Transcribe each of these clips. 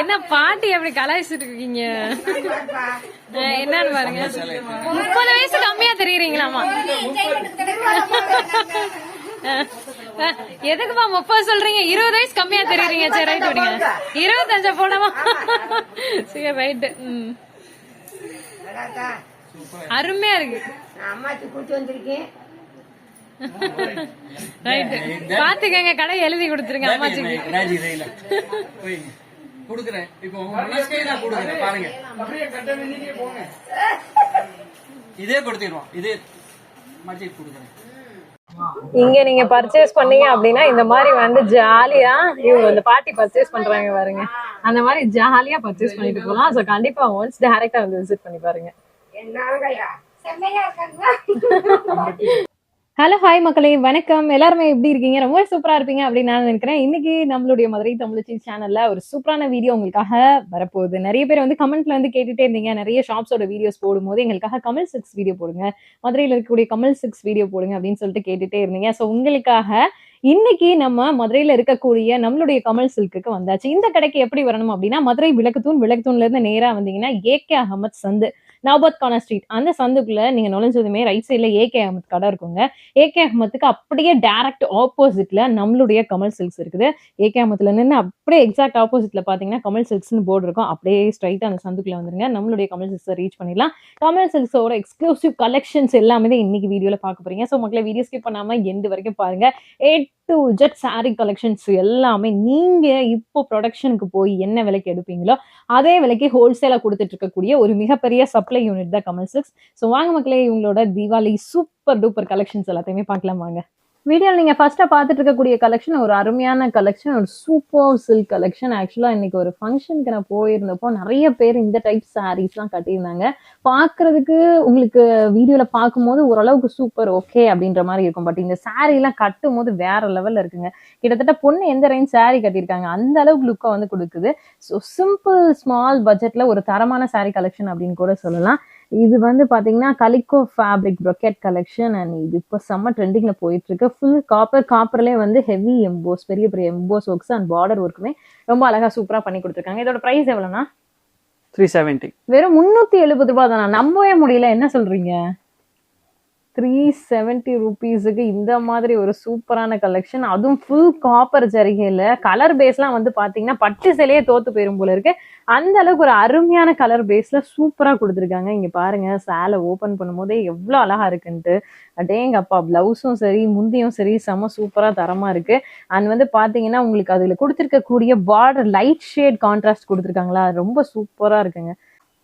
என்ன பாட்டி அப்படி கலாய்ச்சிட்டு இருக்கீங்க? என்னன்னு பாருங்க. முப்பது வயசு கம்மியா தெரியுறீங்களாமா எதுக்குப்பா முப்பது சொல்றீங்க? இருபது வயசு கம்மியா தெரியுறீங்க. சரி ரைட் விடுங்க இருபத்தஞ்சா போடவா? சரி ரைட்டு ம். அருமையா இருக்கு. அம்மாச்சி கூட்டி வந்திருக்கேன். ரைட்டு பாத்துக்கங்க கடை எழுதி கொடுத்துருங்க அம்மாச்சிக்கு ராஜி ரயில போய் கொடுக்குறேன். இப்போ உங்க மனசுக்கே நான் கொடுக்குறேன் பாருங்க. இதே கொடுத்துருவோம் இதே மஜித் கொடுக்குறேன். இங்க நீங்க பர்ச்சேஸ் பண்ணீங்க அப்படின்னா இந்த மாதிரி வந்து ஜாலியா இவங்க இந்த பாட்டி பர்ச்சேஸ் பண்றாங்க பாருங்க. அந்த மாதிரி ஜாலியா பர்ச்சேஸ் பண்ணிட்டு போலாம் சோ கண்டிப்பா ஒன்ஸ் டைரக்டா வந்து விசிட் பண்ணி பாருங்க. ஹலோ ஹாய் மக்களே வணக்கம். எல்லாருமே எப்படி இருக்கீங்க? ரொம்ப சூப்பரா இருப்பீங்க அப்படின்னு நான் நினைக்கிறேன். இன்னைக்கு நம்மளுடைய மதுரை தமிழச்சி சேனல்ல ஒரு சூப்பரான வீடியோ உங்களுக்காக வரப்போகுது. நிறைய பேர் வந்து கமெண்ட்ல வந்து கேட்டுட்டே இருந்தீங்க. நிறைய ஷாப்ஸோட வீடியோஸ் போடும்போது எங்களுக்காக கமல் சிக்ஸ் வீடியோ போடுங்க. மதுரையில் இருக்கக்கூடிய கமல் சிக்ஸ் வீடியோ போடுங்க அப்படின்னு சொல்லிட்டு கேட்டுட்டே இருந்தீங்க. ஸோ உங்களுக்காக இன்னைக்கு நம்ம மதுரையில இருக்கக்கூடிய நம்மளுடைய கமல் சில்க்குக்கு வந்தாச்சு. இந்த கடைக்கு எப்படி வரணும் அப்படின்னா மதுரை விளக்குத்தூண் விளக்குத்தூண்ல இருந்து நேரா வந்தீங்கன்னா ஏகே அகமத் சந்து. நவபத் கானா ஸ்ட்ரீட் அந்த சந்துக்குள்ள நீங்க நுழைஞ்சதுமே ரைட் சைட்ல ஏகே அகமத் கடை இருக்குங்க. ஏகே அகமத்துக்கு அப்படியே டைரக்ட் ஆப்போசிட்ல நம்மளுடைய கமல் சில்க்ஸ் இருக்குது. ஏகே அகமத்துல நின்று அப்படியே எக்ஸாக்ட் ஆப்போசிட்ல பாத்தீங்கன்னா கமல் சில்க்ஸ்னு போர்டு இருக்கும். அப்படியே ஸ்ட்ரைட்டா அந்த சந்துக்குள்ள வந்துருங்க. நம்மளுடைய கமல் சில்க்ஸை ரீச் பண்ணிடலாம். கமல் சில்க்ஸோட எக்ஸ்க்ளூசிவ் கலெக்ஷன்ஸ் எல்லாமே தான் இன்னைக்கு வீடியோல பார்க்க போறீங்க. ஸோ மக்களை வீடியோ ஸ்கிப் பண்ணாம எண்டு வரைக்கும் பாருங்க. A to Z sari collections எல்லாமே நீங்க இப்போ ப்ரொடக்ஷனுக்கு போய் என்ன விலைக்கு எடுப்பீங்களோ அதே விலைக்கு ஹோல்சேலாக கொடுத்துட்டு இருக்கக்கூடிய ஒரு மிகப்பெரிய சப்ளை யூனிட் தான் கமல் சிக்ஸ் ஸோ வாங்க மக்களே இவங்களோட தீபாவளி சூப்பர் டூப்பர் கலெக்ஷன்ஸ் எல்லாத்தையுமே பார்க்கலாம் வாங்க. வீடியோவில் நீங்கள் ஃபர்ஸ்ட்டாக பார்த்துட்டு இருக்கக்கூடிய கலெக்ஷன் ஒரு அருமையான கலெக்ஷன் ஒரு சூப்பர் சில்க் கலெக்ஷன் ஆக்சுவலாக இன்னைக்கு ஒரு ஃபங்க்ஷனுக்கு நான் போயிருந்தப்போ நிறைய பேர் இந்த டைப் சாரீஸ்லாம் கட்டியிருந்தாங்க. பார்க்கறதுக்கு உங்களுக்கு வீடியோவில் பார்க்கும்போது ஓரளவுக்கு சூப்பர் ஓகே அப்படின்ற மாதிரி இருக்கும். பட் இந்த சாரீலாம் கட்டும் போது வேற லெவலில் இருக்குங்க. கிட்டத்தட்ட பொண்ணு எந்த ரேஞ்ச் சாரீ கட்டியிருக்காங்க அந்த அளவுக்கு லுக்கை வந்து கொடுக்குது. ஸோ சிம்பிள் ஸ்மால் பட்ஜெட்ல ஒரு தரமான சாரீ கலெக்ஷன் அப்படின்னு கூட சொல்லலாம். இது வந்து பாத்தீங்கன்னா calico fabric brocade collection and இது இப்போ செம்ம ட்ரெண்டிங்ல போயிட்டு இருக்கு ஃபுல் காப்பர் காப்பர்லேயே வந்து ஹெவி எம்போஸ் பெரிய பெரிய எம்போஸ் ஒர்க்ஸ் அண்ட் பார்டர் ஒர்க்குமே ரொம்ப அழகா சூப்பரா பண்ணி கொடுத்துருக்காங்க. இதோட பிரைஸ் எவ்வளோனா த்ரீ செவன்ட்டி வெறும் முந்நூத்தி எழுபது ரூபாய் தானா? நம்பவே முடியல. என்ன சொல்றீங்க? த்ரீ செவன்ட்டி ருபீஸுக்கு இந்த மாதிரி ஒரு சூப்பரான கலெக்ஷன் அதுவும் ஃபுல் காப்பர் ஜரிகையில். கலர் பேஸ்லாம் வந்து பார்த்தீங்கன்னா பட்டு சிலையே தோத்து போயிரும் போல இருக்கு. அந்த அளவுக்கு ஒரு அருமையான கலர் பேஸில் சூப்பராக கொடுத்துருக்காங்க. இங்கே பாருங்க சேலை ஓப்பன் பண்ணும்போதே எவ்வளோ அழகா இருக்குன்ட்டு. அடேங்கப்பா ப்ளவுஸும் சரி முந்தியும் சரி செம சூப்பராக தரமாக இருக்கு. அண்ட் வந்து பார்த்தீங்கன்னா உங்களுக்கு அதில் கொடுத்துருக்கக்கூடிய பார்டர் லைட் ஷேட் கான்ட்ராஸ்ட் கொடுத்துருக்காங்களா? அது ரொம்ப சூப்பராக இருக்குங்க.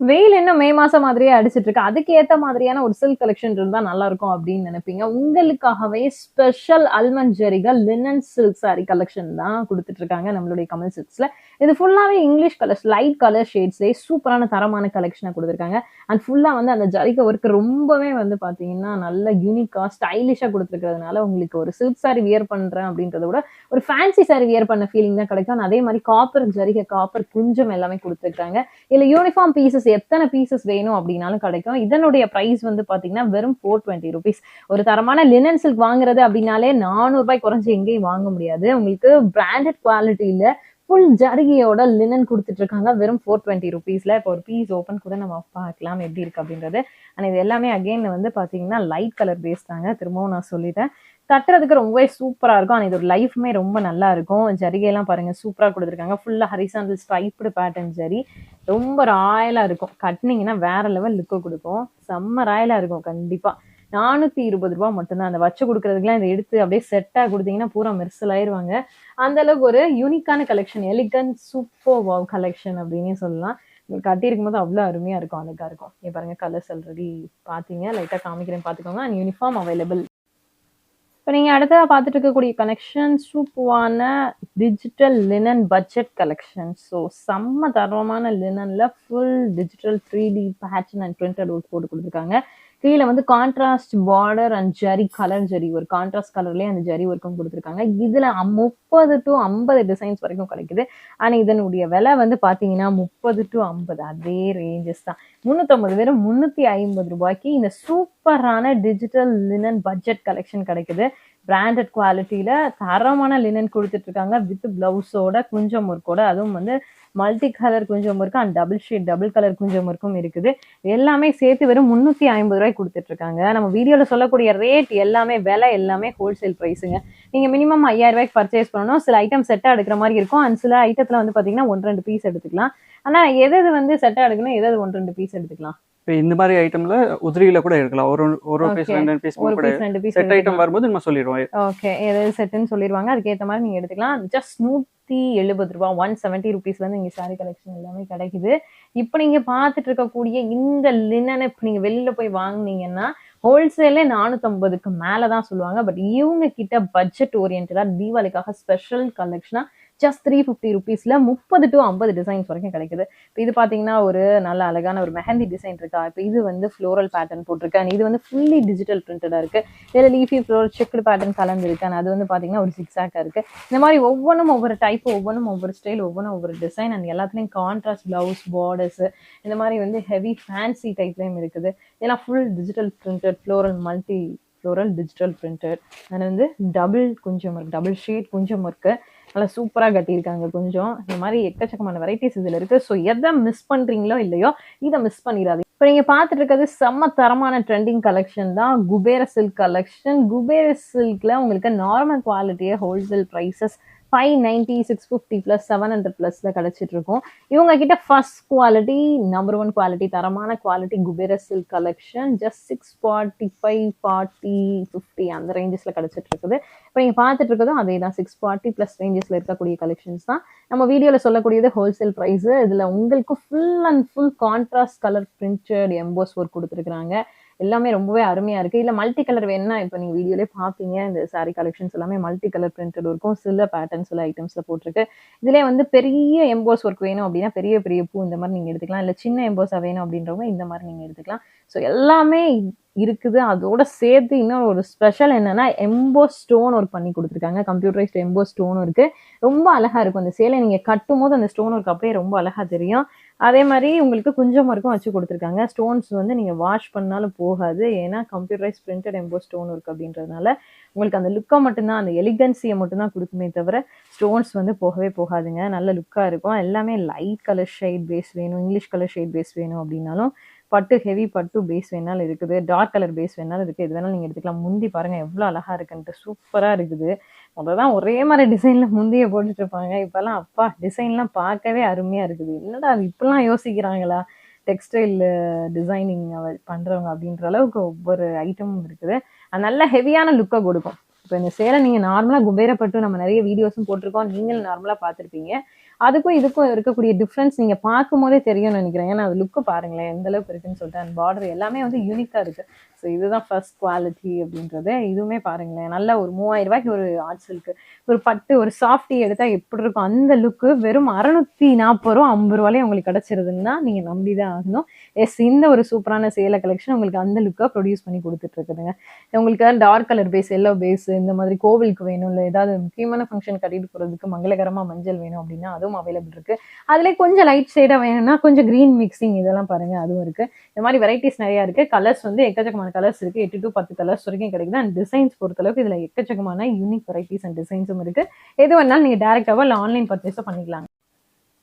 வெயில் என்ன மே மாசம் மாதிரியே அடிச்சிட்டு இருக்கு. அதுக்கு ஏத்த மாதிரியான ஒரு சில்க் கலெக்ஷன் இருந்தா நல்லா இருக்கும் அப்படின்னு நினைப்பீங்க. உங்களுக்காகவே ஸ்பெஷல் அல்மண்ட் ஜெரிகா லினன் சில்க் சாரி கலெக்ஷன் தான் கொடுத்துட்டு இருக்காங்க நம்மளுடைய கமல் சில்க்ஸ்ல இது ஃபுல்லாவே இங்கிலீஷ் கலர்ஸ் லைட் கலர் ஷேட்ஸ்லேயே சூப்பரான தரமான கலெக்ஷனை கொடுத்துருக்காங்க. அண்ட் ஃபுல்லா வந்து அந்த ஜரிகை ஒர்க் ரொம்பவே வந்து பாத்தீங்கன்னா நல்ல யூனிக்கா ஸ்டைலிஷா கொடுத்துருக்கிறதுனால உங்களுக்கு ஒரு சில்க் சாரி வியர் பண்றேன் அப்படின்றத விட ஒரு ஃபேன்சி சாரி வியர் பண்ண ஃபீலிங் தான் கிடைக்கும். அதே மாதிரி காப்பர் ஜரிகை காப்பர் குஞ்சம் எல்லாமே கொடுத்துருக்காங்க. இதுல யூனிஃபார்ம் பீசஸ் எத்தனை பீசஸ் வேணும் அப்படின்னாலும் கிடைக்கும். இதனுடைய ப்ரைஸ் வந்து பாத்தீங்கன்னா வெறும் ஃபோர் டுவெண்ட்டி ருபீஸ் ஒரு தரமான லினன் சில்க் வாங்குறது அப்படின்னாலே நானூறு ரூபாய் குறைஞ்சு எங்கேயும் வாங்க முடியாது. உங்களுக்கு பிராண்டட் குவாலிட்டியில ஃபுல் ஜரிகையோட லினன் கொடுத்துட்டு இருக்காங்க. வெறும் ஃபோர் டுவெண்ட்டி ருபீஸ்ல இப்போ ஒரு பீஸ் ஓப்பன் கூட நம்ம பார்க்கலாம். எப்படி இருக்கு அப்படின்றது. ஆனால் இது எல்லாமே அகெயின் வந்து பாத்தீங்கன்னா லைட் கலர் பேஸ் தாங்க. திரும்பவும் நான் சொல்லிட்டேன். கட்டுறதுக்கு ரொம்பவே சூப்பரா இருக்கும். ஆனால் இதோட லைஃப்மே ரொம்ப நல்லா இருக்கும் ஜரிகையெல்லாம் பாருங்க சூப்பரா கொடுத்துருக்காங்க. ஃபுல்லா ஹரிசாண்டல் ஸ்ட்ரைப்டு பேட்டர்ன் ஜரி. ரொம்ப ராயலா இருக்கும். கட்டினீங்கன்னா வேற லெவல் லுக்கு கொடுக்கும். செம்ம ராயலா இருக்கும் கண்டிப்பா. நானூத்தி இருபது ரூபா மட்டும்தான். அந்த வச்சு கொடுக்கறதுக்குலாம் இதை எடுத்து அப்படியே செட்டா கொடுத்தீங்கன்னா பூரா மெர்சல் ஆயிருவாங்க. அந்த அளவுக்கு ஒரு யூனிக்கான collection elegant super wow collection அப்படின்னே சொல்லலாம். உங்களுக்கு கட்டியிருக்கும் போது அவ்வளோ அருமையா இருக்கும் அழகா இருக்கும். நீ பாருங்க கலர்ஸ் ஆல்ரெடி பாத்தீங்க லைட்டா காமிக்கிறேன் பாத்துக்கோங்க அண்ட் யூனிஃபார்ம் அவைலபிள் இப்போ நீங்கள் அடுத்ததாக பார்த்துட்டு இருக்கக்கூடிய கலெக்ஷன் சூப்பரான digital linen budget collection so செம்ம தரமான லினனில் full digital three D pattern and printed work போட்டு கொடுத்துருக்காங்க. கீழே வந்து contrast border and zari colour zari ஒரு கான்ட்ராஸ்ட் கலர்லயே அந்த ஜரி ஒர்க்கும் கொடுத்துருக்காங்க. இதுல முப்பது டு ஐம்பது டிசைன்ஸ் வரைக்கும் கிடைக்குது. ஆனா இதனுடைய விலை வந்து பாத்தீங்கன்னா முப்பது டு ஐம்பது அதே ரேஞ்சஸ் தான். முந்நூற்றம்பது வெறும் முந்நூற்றி ஐம்பது ரூபாய்க்கு இந்த சூப்பரான டிஜிட்டல் லினன் பட்ஜெட் கலெக்ஷன் கிடைக்குது. பிராண்டட் குவாலிட்டியில தரமான லினன் கொடுத்துட்டு இருக்காங்க. வித் பிளவுஸோட குஞ்சம் ஒர்க்கோட அதுவும் வந்து multi colour Kunjam work and double shade double colour குஞ்சம் ஒர்க்கும் இருக்குது. எல்லாமே சேர்த்து வெறும் முந்நூற்றி ஐம்பது ரூபாய்க்கு கொடுத்துட்டு இருக்காங்க நம்ம வீடியோவில் சொல்லக்கூடிய ரேட் எல்லாமே விலை எல்லாமே ஹோல்சேல் ப்ரைஸுங்க நீங்கள் மினிமம் ஐயாயிரம் ரூபாய்க்கு பர்ச்சேஸ் பண்ணணும். சில ஐட்டம் செட்டாக எடுக்கிற மாதிரி இருக்கும். அண்ட் சில ஐட்டத்தில் வந்து பார்த்தீங்கன்னா ஒன்று ரெண்டு பீஸ் எடுத்துக்கலாம். ஆனால் எது எது வந்து செட்டாக எடுக்கணும் எது ஒன்று ரெண்டு பீஸ் எடுத்துக்கலாம்? இப்போ இந்த மாதிரி ஐட்டம்ல உதிரியில கூட இருக்கலாம் ஒரு ஒரு பீஸ். ரெண்டு பீஸ் கூட செட் ஐட்டம் வரும்போது நம்ம சொல்லிடுவோம். ஓகே எது செட்டுன்னு சொல்லிடுவாங்க. அதுக்கேற்ற மாதிரி நீங்கள் எடுத்துக்கலாம். ஜஸ்ட் நூற்றி எழுபது ரூபா ஒன் செவன்ட்டி ருபீஸ்லேருந்து இங்கே சாரி கலெக்ஷன் எல்லாமே கிடைக்குது. இப்போ நீங்கள் பார்த்துட்டு இருக்கக்கூடிய இந்த லினனை இப்போ நீங்கள் வெளியில் போய் வாங்குனீங்கன்னா ஹோல்சேலே நானூற்றம்பதுக்கு மேலே தான் சொல்லுவாங்க. பட் இவங்க கிட்ட பட்ஜெட் ஓரியன்டாக தீபாவளிக்காக ஸ்பெஷல் கலெக்ஷனாக ஜஸ்ட் த்ரீ ஃபிஃப்டி ருபீஸில் முப்பது டு ஐம்பது டிசைன்ஸ் வரைக்கும் கிடைக்குது. இப்போ இது பார்த்தீங்கன்னா ஒரு நல்ல அழகான ஒரு மெஹந்தி டிசைன் இருக்கா? இப்போ இது வந்து ஃப்ளோரல் பேட்டர்ன் போட்டிருக்கு. இது வந்து ஃபுல்லி டிஜிட்டல் பிரிண்டடாக இருக்குது இதில் லீஃபி ஃப்ளோர் செக்குடு பேட்டர்ன் கலந்துருக்கு. And அது வந்து பார்த்தீங்கன்னா ஒரு சிக்ஸாக்காக இருக்குது இந்த மாதிரி ஒவ்வொன்றும் ஒவ்வொரு டைப் ஒவ்வொன்றும் ஒவ்வொரு ஸ்டைல் ஒவ்வொன்றும் ஒவ்வொரு டிசைன் அண்ட் எல்லாத்துலேயும் கான்ட்ராஸ்ட் ப்ளவுஸ் பார்டர்ஸ் இந்த மாதிரி வந்து ஹெவி ஃபேன்சி டைப்லேயும் இருக்குது. இதெல்லாம் full digital printed floral multi floral digital printed and வந்து டபுள் குஞ்சம் ஒர்க் டபுள் ஷீட் குஞ்சம் ஒர்க்கு நல்லா சூப்பராக கட்டியிருக்காங்க கொஞ்சம். இந்த மாதிரி எக்கச்சக்கமான வெரைட்டிஸ் இதில் இருக்குது ஸோ எதை மிஸ் பண்ணுறீங்களோ இல்லையோ இதை மிஸ் பண்ணிடாதீங்க. இப்போ நீங்கள் பார்த்துட்டு இருக்கிறது செம்ம தரமான ட்ரெண்டிங் கலெக்ஷன் தான். குபேர சில்க் கலெக்ஷன் குபேர சில்கில் உங்களுக்கு normal குவாலிட்டியே wholesale prices five ninety six fifty plus seven hundred ப்ளஸில் கிடச்சிட்டு இருக்கும் இவங்க கிட்ட first quality number one quality தரமான quality Kubera silk collection just six forty five forty fifty அந்த ரேஞ்சஸில் கிடச்சிட்டு இருக்குது இப்போ நீங்கள் பார்த்துட்டு இருக்கிறதும் அதே தான் சிக்ஸ் ஃபார்ட்டி ப்ளஸ் ரேஞ்சஸில் இருக்கக்கூடிய கலெக்ஷன்ஸ் தான். நம்ம வீடியோவில் சொல்லக்கூடியது ஹோல்சேல் ப்ரைஸு இதில் உங்களுக்கு full and full contrast colour printed emboss work கொடுத்துருக்குறாங்க. எல்லாமே ரொம்பவே அருமையா இருக்கு. இல்லை மல்டி கலர் வேணும்னா இப்போ நீங்க வீடியோலே பாப்பீங்க. இந்த சாரி கலெக்ஷன்ஸ் எல்லாமே மல்டி கலர் பிரிண்டட் இருக்கும். சில பேட்டர்ன் சில ஐட்டம்ஸில் போட்டிருக்கு. இதுல வந்து பெரிய எம்போஸ் ஒர்க் வேணும் அப்படின்னா பெரிய பெரிய பூ இந்த மாதிரி நீங்க எடுத்துக்கலாம். இல்லை சின்ன எம்போஸா வேணும் அப்படின்றவங்க இந்த மாதிரி நீங்க எடுத்துக்கலாம். ஸோ எல்லாமே இருக்குது. அதோட சேர்த்து இன்னும் ஒரு ஸ்பெஷல் என்னன்னா எம்போ ஸ்டோன் ஒர்க் பண்ணி கொடுத்துருக்காங்க. கம்ப்யூட்டரைஸ்ட் எம்போ ஸ்டோன் இருக்கு. ரொம்ப அழகா இருக்கும். அந்த சேலை நீங்க கட்டும் போது அந்த ஸ்டோன் ஒர்க் அப்படியே ரொம்ப அழகா தெரியும். அதே மாதிரி உங்களுக்கு குஞ்சம் ஒர்க்கும் வச்சு கொடுத்துருக்காங்க. ஸ்டோன்ஸ் வந்து நீங்கள் வாஷ் பண்ணாலும் போகாது. ஏன்னா கம்ப்யூட்டரைஸ் பிரிண்டட் எம்போ ஸ்டோன் இருக்குது அப்படின்றதுனால உங்களுக்கு அந்த லுக்கை மட்டும்தான் அந்த எலிகன்சியை மட்டும்தான் கொடுக்குமே தவிர ஸ்டோன்ஸ் வந்து போகவே போகாதுங்க. நல்ல லுக்காக இருக்கும். எல்லாமே லைட் கலர் ஷேட் பேஸ் வேணும் இங்கிலீஷ் கலர் ஷேட் பேஸ் வேணும் அப்படின்னாலும் பட்டு ஹெவி பட்டு பேஸ் வேணாலும் இருக்குது. டார்க் கலர் பேஸ் வேணாலும் இருக்குது. எது வேணாலும் நீங்கள் எடுத்துக்கலாம். முந்தி பாருங்கள் எவ்வளோ அழகாக இருக்குன்ட்டு. சூப்பராக இருக்குது. தான் ஒரே மாதிரி டிசைனில் முந்தைய போட்டுட்டு இருப்பாங்க இப்போல்லாம் அப்பா டிசைன்லாம் பார்க்கவே அருமையாக இருக்குது. என்னடா அது இப்படிலாம் யோசிக்கிறாங்களா? டெக்ஸ்டைல் டிசைனிங் பண்ணுறவங்க அப்படின்ற அளவுக்கு ஒவ்வொரு ஐட்டமும் இருக்குது. அது நல்ல ஹெவியான லுக்கை கொடுக்கும். இப்போ இந்த சேலை நீங்கள் நார்மலாக குபேரப்பட்டு நம்ம நிறைய வீடியோஸும் போட்டிருக்கோம். நீங்களும் நார்மலாக பார்த்துருப்பீங்க. அதுக்கும் இதுக்கும் இருக்கக்கூடிய டிஃப்ரென்ஸ் நீங்கள் பார்க்கும் போதே தெரியும்னு நினைக்கிறேன். ஏன்னா அது லுக்கு பாருங்களேன் எந்த அளவுக்கு இருக்குன்னு சொல்லிட்டு அந்த பார்டர் எல்லாமே வந்து யூனிக்காக இருக்குது ஸோ இதுதான் ஃபர்ஸ்ட் குவாலிட்டி அப்படின்றது இதுவுமே பாருங்களேன். நல்ல ஒரு மூவாயிரம் ரூபாய்க்கு ஒரு ஆர்ட் சில்க்கு ஒரு பட்டு ஒரு சாஃப்டி எடுத்தால் எப்படி இருக்கும்? அந்த லுக்கு வெறும் அறநூற்றி நாற்பது ரூபா ஐம்பது ரூபாலே உங்களுக்கு கிடச்சிருதுன்னா நீங்கள் நம்பி தான் ஆகணும். எஸ் இந்த ஒரு சூப்பரான சேலை கலெக்ஷன் உங்களுக்கு அந்த லுக்காக ப்ரொடியூஸ் பண்ணி கொடுத்துட்டு இருக்குதுங்க. உங்களுக்கு dark colour base yellow base இந்த மாதிரி கோவிலுக்கு வேணும் இல்லை ஏதாவது முக்கியமான ஃபங்க்ஷன் கட்டிட்டு போகிறதுக்கு மங்களகரமாக மஞ்சள் வேணும் அப்படின்னா அதுவும் அவைலபிள் இருக்கு. அதுல கொஞ்சம் லைட் ஷேடாக வேணும்னா கொஞ்சம் க்ரீன் மிக்சிங் இதெல்லாம் பாருங்க அதுவும் இருக்கு. இந்த மாதிரி வெரைட்டிஸ் நிறைய இருக்கு. கலர்ஸ் வந்து எக்கச்சக்கமான கலர்ஸ் இருக்கு. எட்டு டு பத்து கலர்ஸ் வரைக்கும் கிடைக்குது. அண்ட் டிசைன்ஸ் பொறுத்தளவுக்கு இதுல எக்கச்சக்கமான யூனிக் வெரைட்டிஸ் அண்ட் டிசைன்ஸும் இருக்கு. எது வேணாலும் நீங்க டேரக்டாவோ இல்லை ஆன்லைன் பர்ச்சேஸோ பண்ணிக்கலாம்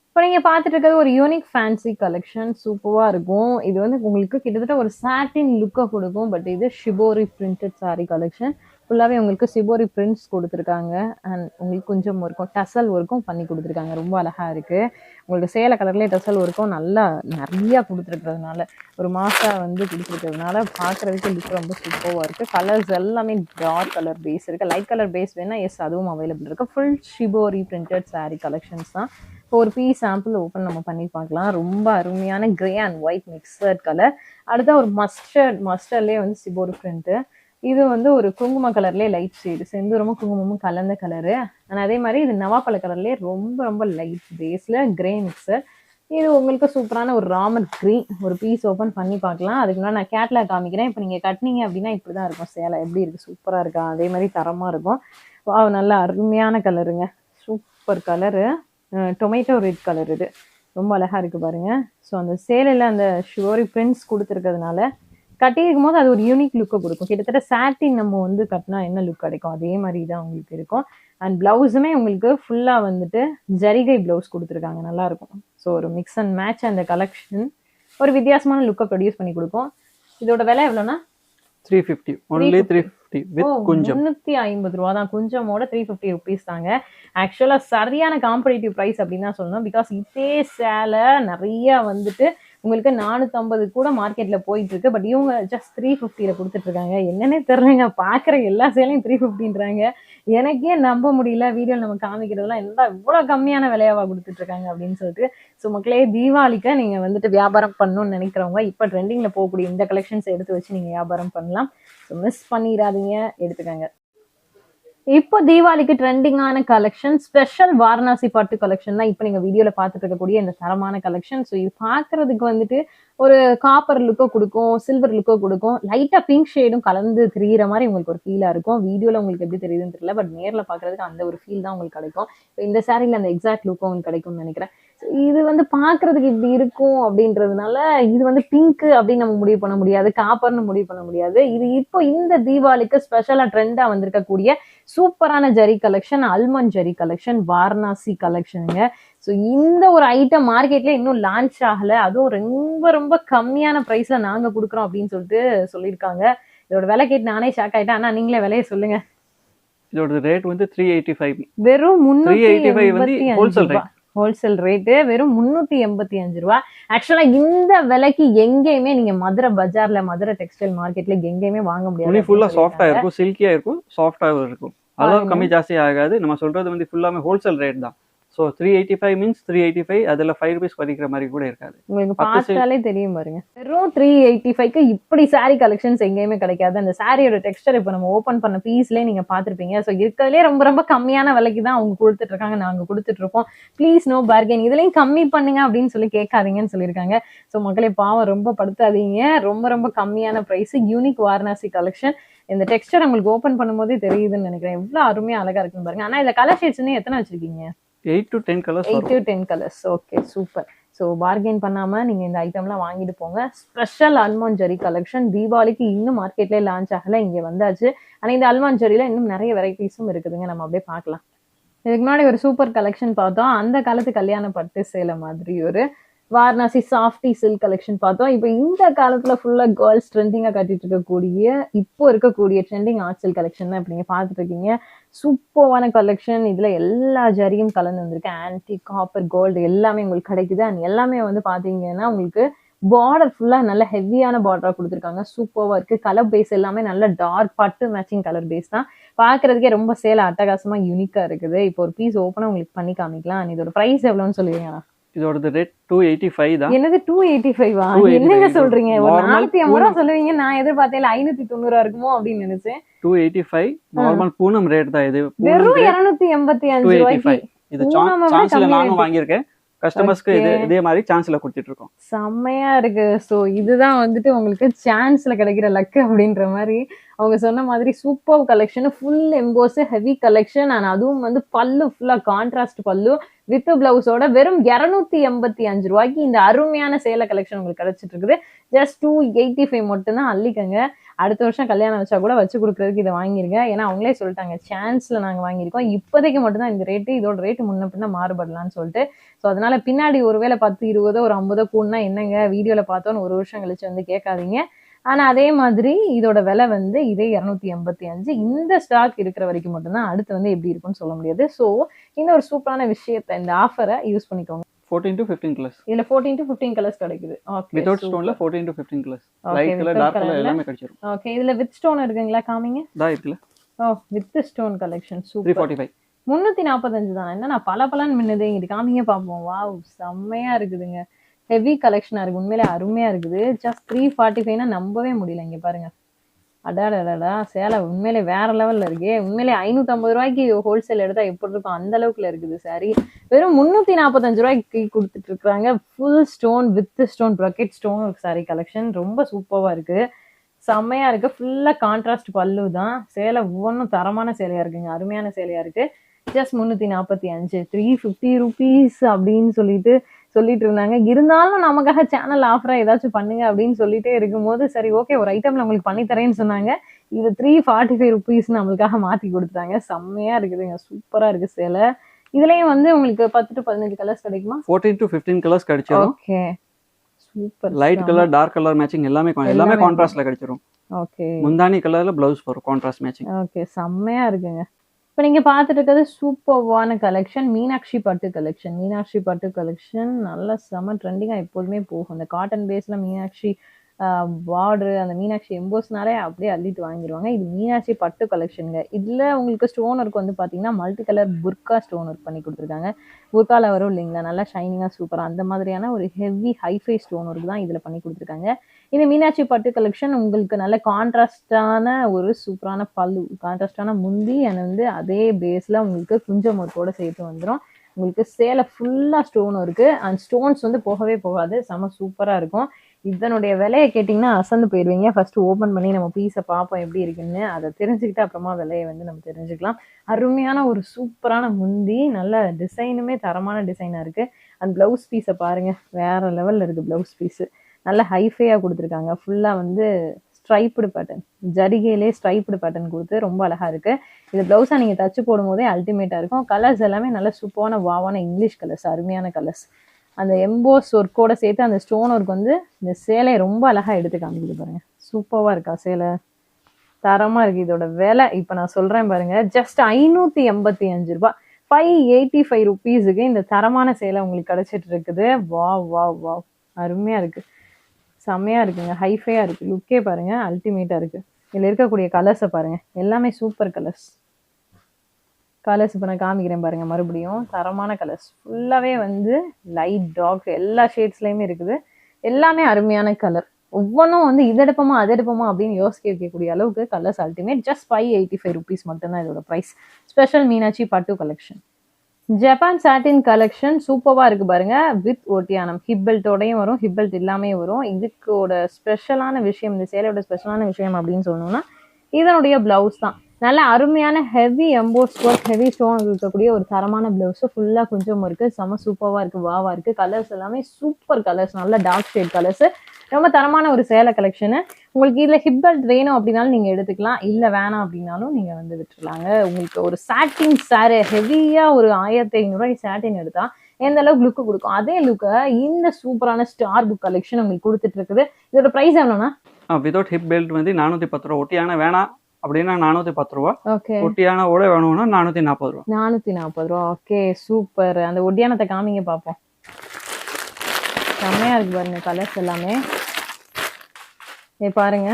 இப்போ நீங்கள் பார்த்துட்டு இருக்கிறது ஒரு யூனிக் ஃபேன்சி கலெக்ஷன் சூப்பராக இருக்கும். இது வந்து உங்களுக்கு கிட்டத்தட்ட ஒரு சாட்டின் லுக்கை கொடுக்கும். பட் இது ஷிபோரி பிரிண்டட் சாரி கலெக்ஷன் ஃபுல்லாகவே உங்களுக்கு சிபோரி பிரிண்ட்ஸ் கொடுத்துருக்காங்க. அண்ட் உங்களுக்கு கொஞ்சம் ஒர்க்கும் டசல் ஒர்க்கும் பண்ணி கொடுத்துருக்காங்க. ரொம்ப அழகாக இருக்குது உங்களுக்கு சேலை கலர்லேயே டசல் ஒர்க்கும் நல்லா நிறையா கொடுத்துருக்கிறதுனால ஒரு மாதம் வந்து கொடுத்துருக்கிறதுனால பார்க்குறதுக்கு லுக் ரொம்ப சூப்பராக இருக்குது கலர்ஸ் எல்லாமே டார்க் கலர் பேஸ் இருக்குது லைட் கலர் பேஸ் வேணால் எஸ் அதுவும் அவைலபிள் இருக்குது full shibori printed sari collections தான். இப்போ ஒரு பீ சாம்பிள் ஓப்பன் நம்ம பண்ணி பார்க்கலாம். ரொம்ப அருமையான grey and white mixed colour அடுத்த ஒரு மஸ்டர்ட் மஸ்டர்லேயே வந்து சிபோரி பிரிண்ட்டு இது வந்து ஒரு குங்கும கலர்லேயே லைட் ஷேடு செந்தூரமும் குங்குமமும் கலந்த கலரு ஆனால் அதே மாதிரி இது நவாப்பழ கலர்லேயே ரொம்ப ரொம்ப லைட் பேஸில் கிரே மிக்சர் இது உங்களுக்கு சூப்பரான ஒரு ராமர் க்ரீன் ஒரு பீஸ் ஓப்பன் பண்ணி பார்க்கலாம். அதுக்கு முன்னாடி நான் கேட்லாக் காமிக்கிறேன். இப்போ நீங்கள் கட்டினீங்க அப்படின்னா இப்படி தான் இருக்கும். சேலை எப்படி இருக்குது சூப்பராக இருக்கா? அதே மாதிரி தரமாக இருக்கும். வா நல்ல அருமையான கலருங்க super colour tomato red colour இது. ரொம்ப அழகாக இருக்குது பாருங்க. ஸோ அந்த சேலையில் அந்த ஷோரி பிரிண்ட்ஸ் கொடுத்துருக்கிறதுனால கட்டியிருக்கும் போது அது ஒரு யூனிக் லுக்கை கொடுக்கும். கிட்டத்தட்ட சாட்டின் நம்ம வந்து கட்டினா என்ன லுக் கிடைக்கும்? அதே மாதிரி தான் உங்களுக்கு இருக்கும். அண்ட் ப்ளவுஸுமே உங்களுக்கு ஃபுல்லாக வந்துட்டு ஜரிகை ப்ளவுஸ் கொடுத்துருக்காங்க. நல்லா இருக்கும் ஸோ ஒரு மிக்ஸ் அண்ட் மேட்ச் அந்த கலெக்ஷன் ஒரு வித்தியாசமான லுக்கை ப்ரொடியூஸ் பண்ணி கொடுக்கும். இதோட விலை எவ்வளோனா three fifty only three fifty முந்நூற்றி ஐம்பது ரூபா தான். குஞ்சமோட த்ரீ ஃபிஃப்டி ருபீஸ் தாங்க. ஆக்சுவலாக சரியான காம்படிட்டிவ் ப்ரைஸ் அப்படின்னு தான் சொல்லணும். பிகாஸ் இதே சேலை நிறைய வந்துட்டு உங்களுக்கு நானூற்றம்பது கூட மார்க்கெட்டில் போயிட்டு இருக்கு பட் இவங்க ஜஸ்ட் த்ரீ ஃபிஃப்டியில் கொடுத்துட்ருக்காங்க என்னன்னே தெரிலங்க பார்க்குற எல்லா சேலையும் த்ரீ ஃபிஃப்டின்றாங்க எனக்கே நம்ப முடியல. வீடியோவில் நம்ம காமிக்கிறதெல்லாம் என்ன இவ்வளோ கம்மியான விலையாவா கொடுத்துட்ருக்காங்க அப்படின்னு சொல்லிட்டு. ஸோ மக்களே தீபாவளிக்கு நீங்கள் வந்துட்டு வியாபாரம் பண்ணணும்னு நினைக்கிறவங்க இப்போ ட்ரெண்டிங்கில் போகக்கூடிய இந்த கலெக்ஷன்ஸ் எடுத்து வச்சு நீங்கள் வியாபாரம் பண்ணலாம். ஸோ மிஸ் பண்ணிடாதீங்க. எடுத்துக்கங்க. இப்போ தீபாவளிக்கு ட்ரெண்டிங்கான கலெக்ஷன் ஸ்பெஷல் வாரணாசி பட்டு கலெக்ஷன் தான் இப்போ நீங்கள் வீடியோவில் பார்த்துட்டு இருக்கக்கூடிய இந்த தரமான கலெக்ஷன் ஸோ இது பார்க்கறதுக்கு வந்துட்டு ஒரு காப்பர் லுக்கோ கொடுக்கும் சில்வர் லுக்கோ கொடுக்கும். லைட்டாக பிங்க் ஷேடும் கலந்து தெரிகிற மாதிரி உங்களுக்கு ஒரு ஃபீலாக இருக்கும். வீடியோவில் உங்களுக்கு எப்படி தெரியுதுன்னு தெரியல பட் நேரில் பார்க்குறதுக்கு அந்த ஒரு ஃபீல் தான் உங்களுக்கு கிடைக்கும். இப்போ இந்த சாரியில் அந்த எக்ஸாக்ட் லுக்கும் உங்களுக்கு கிடைக்கும்னு நினைக்கிறேன். இது வந்து பார்க்கறதுக்கு இப்படி இருக்கும் அப்படின்றதுனால இது வந்து பிங்க் அப்படின்னு நம்ம முடிவு பண்ண முடியாது காப்பர்னு முடிவு பண்ண முடியாது. இது இப்போ இந்த தீபாவளிக்கு ஸ்பெஷலாக ட்ரெண்டாக வந்திருக்கக்கூடிய சூப்பரான zari collection almond zari collection Varanasi கலெக்ஷனுங்க so இந்த ஒரு ஐட்டம் மார்க்கெட்ல இன்னும் லான்ச் ஆகல. அதுவும் ரொம்ப ரொம்ப கம்மியான ப்ரைஸ்ல நாங்க கொடுக்குறோம் அப்படின்னு சொல்லிட்டு சொல்லியிருக்காங்க. இதோட விலை கேட்டு நானே ஷாக் ஆயிட்டேன். ஆனா நீங்களே விலையை சொல்லுங்க. இதோட ரேட் வந்து த்ரீ எயிட்டி ஃபைவ் வெறும் முன்னூத்தி 385 வந்து எண்பத்தி wholesale அஞ்சு ரூபா. ஹோல்சேல் ரேட்டு வெறும் முன்னூத்தி எண்பத்தி அஞ்சு ரூபா. ஆக்சுவலா இந்த விலைக்கு எங்கேயுமே நீங்க மதுரை பஜார்ல மதுரை டெக்ஸ்டைல் மார்க்கெட்ல எங்கேயுமே வாங்க முடியாது. ஃபுல்லா சாஃப்டா இருக்கும் சில்கியா இருக்கும் சாஃப்டாகவும் இருக்கும். அளவு. கம்மி ஜாஸ்தி ஆகாது. நம்ம சொல்றது வந்து ஃபுல்லாமே ஹோல்சேல் ரேட் தான். So three eighty five means three eighty five அதில் ஃபைவ் ருபீஸ் குறைக்கிற மாதிரி கூட இருக்காது. உங்களுக்கு. பார்த்தாலே தெரியும் பாருங்க. வெறும் த்ரீ எயிட்டி ஃபைவ்க்கு இப்படி saree கலெக்ஷன்ஸ் எங்கேயுமே கிடைக்காது. அந்த சாரியோட டெக்ஸ்டர் இப்போ நம்ம ஓப்பன் பண்ண பீஸ்லேயே நீங்க பார்த்திருப்பீங்க. ஸோ இருக்கிறதுலே ரொம்ப ரொம்ப கம்மியான விலைக்கு தான் அவங்க கொடுத்துட்டு இருக்காங்க. நாங்க கொடுத்துட்டு இருக்கோம் ப்ளீஸ் நோ பார்கென் இதுலயும் கம்மி பண்ணுங்க அப்படின்னு சொல்லி கேட்காதீங்கன்னு சொல்லியிருக்காங்க. ஸோ மக்களே பாவம் ரொம்ப படுத்தாதீங்க. ரொம்ப ரொம்ப கம்மியான ப்ரைஸ் யூனிக் வாரணாசி கலெக்ஷன் இந்த டெக்ஸ்டர் உங்களுக்கு ஓப்பன் பண்ணும்போதே தெரியுதுன்னு நினைக்கிறேன். எவ்வளவு அருமையா அழகா இருக்குன்னு பாருங்க. ஆனா இந்த கலர் ஷேட்ஸ் எத்தனை வச்சிருக்கீங்க? Eight to ten colours eight to ten colours okay super so bargain பண்ணாம நீங்க இந்த ஐட்டம்லாம் வாங்கிட்டு போங்க. ஸ்பெஷல் அல்மான் ஜரி கலெக்ஷன் தீபாவளிக்கு இன்னும் மார்க்கெட்லேயே லான்ச் ஆகல. இங்க வந்தாச்சு. ஆனா இந்த அல்மான் ஜரியில இன்னும் நிறைய வெரைட்டிஸும் இருக்குதுங்க. நம்ம அப்படியே பார்க்கலாம். இதுக்கு முன்னாடி ஒரு சூப்பர் கலெக்ஷன் பார்த்தோம். அந்த காலத்து கல்யாண பட்டு சேலை மாதிரி ஒரு வாரணாசி சாஃப்டி சில்க் கலெக்ஷன் பார்த்தோம். இப்போ இந்த காலத்துல ஃபுல்லா கேர்ள்ஸ் ட்ரெண்டிங்கா கட்டிட்டு இருக்கக்கூடிய இப்போ இருக்கக்கூடிய ட்ரெண்டிங் ஆர்ட் சில்க் கலெக்ஷன் தான் இப்போ நீங்க பார்த்துட்டு இருக்கீங்க. சூப்பரான கலெக்ஷன் இதுல எல்லா ஜரியும் கலந்து வந்திருக்கு. ஆன்டி காப்பர் கோல்டு எல்லாமே உங்களுக்கு கிடைக்குது. அண்ட் எல்லாமே வந்து பாத்தீங்கன்னா உங்களுக்கு பார்டர் ஃபுல்லா நல்ல ஹெவியான பார்டரா கொடுத்துருக்காங்க. சூப்பராக இருக்கு. கலர் பேஸ் எல்லாமே நல்ல டார்க் பட்டு மேட்சிங் கலர் பேஸ் தான். பாக்குறதுக்கே ரொம்ப சேல அட்டகாசமா யூனிக்கா இருக்குது. இப்போ ஒரு பீஸ் ஓப்பனா உங்களுக்கு பண்ணி காமிக்கலாம். இதோட பிரைஸ் எவ்வளோன்னு சொல்லுவீங்கண்ணா இதோட ரேட் டூ எயிட்டி ஃபைவ் தான். என்னது டூ எயிட்டி ஃபைவா 285 என்னங்க சொல்றீங்க? ஒரு நானூத்தி ஐம்பது ரூபா சொல்லுவீங்க நான் எதிர்பார்த்தேன். ஐநூத்தி தொண்ணூறா இருக்குமோ அப்படின்னு நினைச்சேன். Two eighty five normal Poonam rate தான் இது. வெறும் இருநூத்தி எண்பத்தி அஞ்சு ரூபாய்க்கு இது சான்ஸ்ல நானும். வாங்கியிருக்கேன். கஸ்டமர்ஸ்க்கு இது இதே மாதிரி சான்ஸ்ல கொடுத்துட்டு இருக்கோம் செம்மையா இருக்கு. சோ இதுதான் வந்துட்டு உங்களுக்கு சான்ஸ்ல கிடைக்கிற லக்கு அப்படின்ற மாதிரி அவங்க சொன்ன மாதிரி super collection full emboss heavy collection and அதுவும் வந்து பல்லு ஃபுல்லா கான்ட்ராஸ்ட் பல்லு வித் பிளவுஸோட வெறும் இரநூத்தி எண்பத்தி அஞ்சு ரூபாய்க்கு இந்த அருமையான சேலை கலெக்ஷன் உங்களுக்கு கிடைச்சிட்டு இருக்குது. ஜஸ்ட் டூ எயிட்டி ஃபைவ் மட்டும்தான் அள்ளிக்கங்க. அடுத்த வருஷம் கல்யாணம் வச்சா கூட வச்சு கொடுக்கறதுக்கு இதை வாங்கிருங்க. ஏன்னா அவங்களே சொல்லிட்டாங்க சான்ஸ்ல நாங்க வாங்கியிருக்கோம். இப்போதைக்கு மட்டும்தான் இந்த ரேட்டு இதோட ரேட்டு முன்ன பின்ன மாறுபடலாம்னு சொல்லிட்டு. ஸோ அதனால பின்னாடி ஒருவேளை பத்து இருபதோ ஒரு ஐம்பதோ கூடனா என்னங்க? வீடியோல பார்த்தோன்னு ஒரு வருஷம் கழிச்சு வந்து கேட்காதீங்க. ஆனா அதே மாதிரி இதோட விலை வந்து இதே இரநூத்தி எண்பத்தி அஞ்சு. இந்த ஸ்டாக் இருக்கிற வரைக்கும் மட்டும்தான் அடுத்து வந்து எப்படி இருக்கும்னு சொல்ல முடியாது. ஸோ இந்த ஒரு சூப்பரான விஷயத்தை இந்த ஆஃபரை யூஸ் பண்ணிக்கோங்க. ஃபோர்டீன் டு ஃபிஃப்டீன் கலர்ஸ் இதுல ஃபோர்டீன் டு ஃபிஃப்டீன் கலர்ஸ் கிடைக்குது. Okay without ஸ்டோன்ல fourteen to fifteen colours Okay, light colour without dark colour colourல. எல்லாமே கிடைச்சிரும். ஓகே இதுல வித் ஸ்டோன் இருக்குங்களா காமிங்க? ஓ with stone collection super forty five முந்நூற்றி நாற்பத்தஞ்சு தானே. என்ன நான் பல பலன்னு மின்னதே இங்கிட்டு காமிங்க பார்ப்போம் வாவ் செம்மையா இருக்குதுங்க. ஹெவி கலெக்ஷனாக இருக்கு. உண்மையிலே அருமையா இருக்குது. ஜஸ்ட் த்ரீ ஃபார்ட்டி ஃபைவ்னா நம்பவே முடியல இங்க பாருங்க. அடாடா சேலை உண்மையிலே வேற லெவல்ல இருக்கே. உண்மையிலே ஐநூற்றம்பது ரூபாய்க்கு ஹோல்சேல் எடுத்தா எப்படி இருக்கும்? அந்த அளவுக்குல இருக்குது சாரி வெறும் முந்நூற்றி நாற்பத்தஞ்சு ரூபாய்க்கு கொடுத்துட்டு இருக்காங்க full stone with stone brocade stone ஒரு கலெக்ஷன் ரொம்ப சூப்பராக இருக்கு. செம்மையா இருக்கு. ஃபுல்லா கான்ட்ராஸ்ட் பல்லு தான். சேலை ஒவ்வொன்றும் தரமான சேலையா இருக்குங்க. அருமையான சேலையா இருக்கு. ஜஸ்ட் முந்நூற்றி நாற்பத்தி அஞ்சு. த்ரீ ஃபிஃப்டி ருபீஸ் அப்படின்னு சொல்லிட்டு சொல்லிட்டு இருந்தாங்க இருந்தாலும் நமக்காக சேனல் ஆஃபரா ஏதாச்சும் பண்ணுங்க அப்படின்னு சொல்லிட்டே இருக்கும்போது சரி ஓகே ஒரு ஐட்டம்ல உங்களுக்கு பண்ணி தரேன்னு சொன்னாங்க. இது த்ரீ ஃபார்ட்டி ஃபைவ் ருபீஸ் நம்மளுக்காக மாத்தி கொடுத்தாங்க செம்மையா இருக்குதுங்க. சூப்பரா இருக்கு சேலை. இதுலயும் வந்து உங்களுக்கு பத்து டு பதினஞ்சு கலர்ஸ் கிடைக்குமா? ஃபோர்டீன் டு ஃபிஃப்டீன் கலர்ஸ் கிடைச்சிரும். Okay super. Light colour dark colour matching எல்லாமே எல்லாமே கான்ட்ராஸ்ட்ல கிடைச்சிரும். ஓகே முந்தானி கலர்ல பிளவுஸ் வரும் கான்ட்ராஸ்ட் மேட்சிங் ஓகே செம்மையா இருக்குங்க. இப்போ நீங்கள் பார்த்துட்டு இருக்கிறது சூப்பர்வான கலெக்ஷன் மீனாட்சி பட்டு கலெக்ஷன் மீனாட்சி பட்டு கலெக்ஷன் நல்ல செம ட்ரெண்டிங்காக எப்போதுமே போகும். இந்த காட்டன் பேஸ்ல மீனாட்சி பார்டரு அந்த மீனாட்சி எம்போஸ்னாலே அப்படியே அள்ளிட்டு வாங்கிடுவாங்க இது மீனாட்சி பட்டு கலெக்ஷனுங்க இதில் உங்களுக்கு ஸ்டோன் ஒர்க் வந்து பார்த்தீங்கன்னா மல்டி கலர் புர்கா ஸ்டோன் ஒர்க் பண்ணி கொடுத்துருக்காங்க. புர்கால வரும் இல்லைங்களா? நல்லா ஷைனிங்காக சூப்பராக அந்த மாதிரியான ஒரு ஹெவி ஹைஃபை ஸ்டோன் ஒர்க் தான் இதில் பண்ணி கொடுத்துருக்காங்க. இந்த மீனாட்சி பட்டு கலெக்ஷன் உங்களுக்கு நல்ல கான்ட்ராஸ்டான ஒரு சூப்பரான பல்லு கான்ட்ராஸ்டான முந்தி அண்ட் வந்து அதே பேஸில் உங்களுக்கு குஞ்சம் ஒர்க்கோட சேர்த்து வந்துடும் உங்களுக்கு சேலை ஃபுல்லாக ஸ்டோன் இருக்குது அண்ட் ஸ்டோன்ஸ் வந்து போகவே போகாது. செம சூப்பராக இருக்கும். இதனுடைய விலையை கேட்டிங்கன்னா அசந்து போயிடுவீங்க ஃபஸ்ட்டு ஓப்பன் பண்ணி நம்ம பீஸை பார்ப்போம் எப்படி இருக்குன்னு. அதை தெரிஞ்சுக்கிட்டு அப்புறமா விலையை வந்து நம்ம தெரிஞ்சுக்கலாம். அருமையான ஒரு சூப்பரான முந்தி. நல்ல டிசைனுமே தரமான டிசைனாக இருக்குது அந்த ப்ளவுஸ் பீஸை பாருங்கள் வேறு லெவலில் இருக்குது ப்ளவுஸ் பீஸு நல்ல ஹைஃபையாக கொடுத்துருக்காங்க. ஃபுல்லாக வந்து ஸ்ட்ரைப்டு பேட்டர்ன் ஜரிகையிலே ஸ்ட்ரைப்டு பேட்டர்ன் கொடுத்து ரொம்ப அழகாக இருக்குது இது ப்ளவுஸாக நீங்கள் தச்சு போடும்போதே அல்டிமேட்டாக இருக்கும். கலர்ஸ் எல்லாமே நல்ல சூப்பரான வாவான இங்கிலீஷ் கலர்ஸ் அருமையான கலர்ஸ் அந்த எம்போஸ் ஒர்க்கோட சேர்த்து அந்த ஸ்டோன் ஒர்க் வந்து இந்த சேலையை ரொம்ப அழகாக எடுத்து காமிக்குது பாருங்கள் சூப்பராக இருக்கா சேலை. தரமாக இருக்குது இதோட விலை. இப்போ நான் சொல்கிறேன் பாருங்கள் ஜஸ்ட் ஐநூற்றி எண்பத்தி அஞ்சு ரூபாய். ஃபைவ் எயிட்டி ஃபைவ் ருபீஸுக்கு இந்த தரமான சேலை உங்களுக்கு கிடச்சிட்டு இருக்குது. வா வா வா அருமையாக இருக்குது செம்மையாக இருக்குங்க. ஹைஃபையாக இருக்குது லுக்கே பாருங்கள் அல்டிமேட்டாக இருக்குது இதில் இருக்கக்கூடிய கலர்ஸை பாருங்கள் எல்லாமே சூப்பர் கலர்ஸ் கலர்ஸ் இப்போ நான் காமிக்கிறேன் பாருங்கள் மறுபடியும். தரமான கலர்ஸ் ஃபுல்லாகவே வந்து லைட் டார்க் எல்லா ஷேட்ஸ்லேயுமே இருக்குது. எல்லாமே அருமையான கலர் ஒவ்வொன்றும் வந்து இது எடுப்போமா அது எடுப்போமா அப்படின்னு யோசிக்க வைக்கக்கூடிய அளவுக்கு colours ultimate just five eighty five rupees மட்டும்தான் இதோட ப்ரைஸ் ஸ்பெஷல் மீனாட்சி பட்டு கலெக்ஷன் ஜப்பான் சாட்டின் கலெக்ஷன் சூப்பரா இருக்கு பாருங்க. வித் ஒட்டியானம் ஹிப் பெல்ட்டோடையும் வரும். ஹிப் பெல்ட் இல்லாமே வரும். இதுக்கோட ஸ்பெஷலான விஷயம் இந்த சேலையோட ஸ்பெஷலான விஷயம் அப்படின்னு சொல்லணும்னா இதனுடைய பிளவுஸ் தான். நல்ல அருமையான heavy emboss work heavy stone இருக்கக்கூடிய ஒரு தரமான பிளவுஸ் ஃபுல்லா கொஞ்சம் இருக்கு. செம சூப்பராக இருக்கு. வாவா இருக்கு. கலர்ஸ் எல்லாமே சூப்பர் கலர்ஸ் நல்ல டார்க் ஷேட் கலர்ஸ் ரொம்ப தரமான ஒரு சேலை கலெக்ஷனு உங்களுக்கு இதுல ஹிப் பெல்ட் வேணும் அப்படின்னாலும் நீங்க எடுத்துக்கலாம். இல்ல வேணாம் அப்படின்னாலும் நீங்க வந்து விட்டுருலாங்க உங்களுக்கு ஒரு சாட்டின் சாரி ஹெவியா ஒரு ஆயிரத்தி ஐநூறுரூவாய் சாட்டின் எடுத்தா எந்த அளவுக்கு லுக்கு கொடுக்கும்? அதே லுக்கை இந்த சூப்பரான ஸ்டார் புக் கலெக்ஷன் உங்களுக்கு கொடுத்துட்டு இருக்குது. இதோட பிரைஸ் எவ்வளோனா வித்தவுட் ஹிப் பெல்ட் வந்து நானூத்தி பத்து ரூபா. ஒட்டியான வேணாம் அப்படின்னா நானூத்தி பத்து ரூபா. ஓகே ஒட்டியான ஓட வேணும்னா நானூத்தி நாற்பது ரூபா. நானூத்தி நாற்பது ரூபா. ஓகே சூப்பர் அந்த ஒட்டியானத்தை காமிங்க பார்ப்போம் செம்மையா இருக்கு பாருங்க கலர்ஸ் எல்லாமே. இது பாருங்க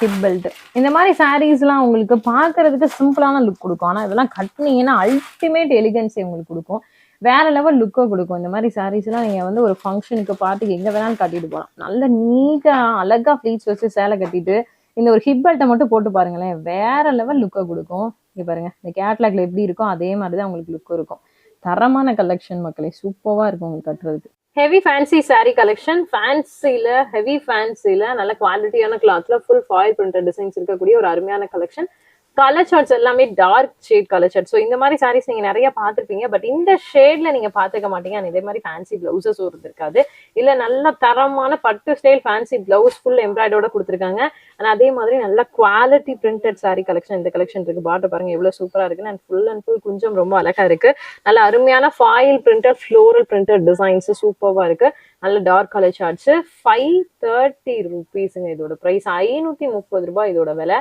ஹிப் பெல்ட் இந்த மாதிரி சாரீஸ்லாம் உங்களுக்கு பார்க்கறதுக்கு சிம்பிளான லுக் கொடுக்கும். ஆனால் இதெல்லாம் கட்டினீங்கன்னா அல்டிமேட் எலிகன்சி உங்களுக்கு கொடுக்கும். வேற லெவல் லுக்கை கொடுக்கும். இந்த மாதிரி சாரீஸ்லாம் நீங்கள் வந்து ஒரு ஃபங்க்ஷனுக்கு பார்ட்டிக்கு எங்கே வேணாலும் கட்டிட்டு போகலாம் நல்ல நீட்டாக அழகாக ஃப்ளீட்ஸ் வச்சு சேலை கட்டிட்டு இந்த ஒரு ஹிப் பெல்ட்டை மட்டும் போட்டு பாருங்களேன். வேற லெவல் லுக்கை கொடுக்கும். இங்கே பாருங்க இந்த கேட்லாக்ல எப்படி இருக்கும் அதே மாதிரி தான் உங்களுக்கு லுக் இருக்கும். தரமான கலெக்ஷன் மக்களே சூப்பராக இருக்கும் உங்களுக்கு கட்டுறதுக்கு. ஹெவி ஃபேன்சி saree கலெக்ஷன் ஃபேன்சில ஹெவி ஃபேன்சியில நல்ல குவாலிட்டியான கிளாத்ல ஃபுல் ஃபாயில் பிரிண்டட் டிசைன்ஸ் இருக்கக்கூடிய ஒரு அருமையான கலெக்ஷன் கலர் ஷர்ட்ஸ் எல்லாமே dark shade colour shirt so இந்த மாதிரி சாரீஸ் நீங்க நிறைய பார்த்துருப்பீங்க. பட் இந்த ஷேட்ல நீங்க பார்த்துக்க மாட்டீங்க. ஆனால் இதே மாதிரி ஃபேன்சி பிளவுசஸ் வருது இருக்காது. இல்ல நல்ல தரமான பட்டு ஸ்டைல் ஃபேன்சி பிளவுஸ் ஃபுல் எம்ப்ராய்டோட கொடுத்துருக்காங்க. அண்ட் அதே மாதிரி நல்ல குவாலிட்டி பிரிண்டட் saree கலெக்ஷன் இந்த கலெக்ஷன் இருக்கு. பாட்டு பாருங்க எவ்வளவு சூப்பரா இருக்கு அண்ட் ஃபுல் அண்ட் ஃபுல் கொஞ்சம் ரொம்ப அழகா இருக்கு. நல்ல அருமையான foil printed floral printed designs சூப்பர்வா இருக்கு. நல்ல dark colour shorts five thirty ருபீஸுங்க இதோட ப்ரைஸ் ஐநூத்தி முப்பது ரூபாய் இதோட விலை.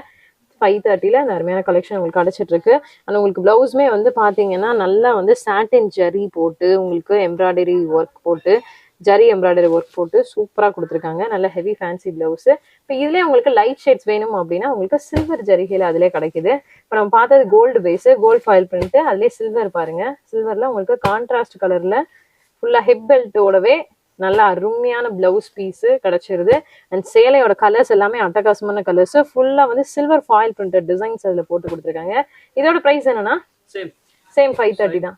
ஃபைவ் தேர்ட்டியில் அந்த அருமையான கலெக்ஷன் உங்களுக்கு கிடச்சிட்ருக்கு அண்ட் உங்களுக்கு ப்ளவுஸுமே வந்து பார்த்தீங்கன்னா நல்லா வந்து சாட்டின் ஜரி போட்டு உங்களுக்கு எம்ப்ராய்டரி ஒர்க் போட்டு ஜரி எம்ப்ராய்டரி ஒர்க் போட்டு சூப்பராக கொடுத்துருக்காங்க. நல்ல ஹெவி ஃபேன்சி ப்ளவுஸு இப்போ இதுலேயே உங்களுக்கு லைட் ஷேட்ஸ் வேணும் அப்படின்னா உங்களுக்கு சில்வர் ஜரிகையில் அதிலே கிடைக்குது. இப்போ நம்ம பார்த்தது gold base gold foil print அதுலேயே சில்வர் பாருங்கள் சில்வரில் உங்களுக்கு கான்ட்ராஸ்ட் கலரில் ஃபுல்லாக ஹெப் பெல்ட்டோடவே நல்ல அருமையான பிளவுஸ் பீஸ் கிடைச்சிருது. அண்ட் சேலையோட கலர்ஸ் எல்லாமே அட்டகாசமான கலர்ஸ் ஃபுல்லா வந்து சில்வர் ஃபாயில் பிரிண்டட் டிசைன்ஸ் அதுல போட்டு கொடுத்துருக்காங்க. இதோட பிரைஸ் என்னன்னா? சேம் ஃபைவ் தேர்ட்டி தான்.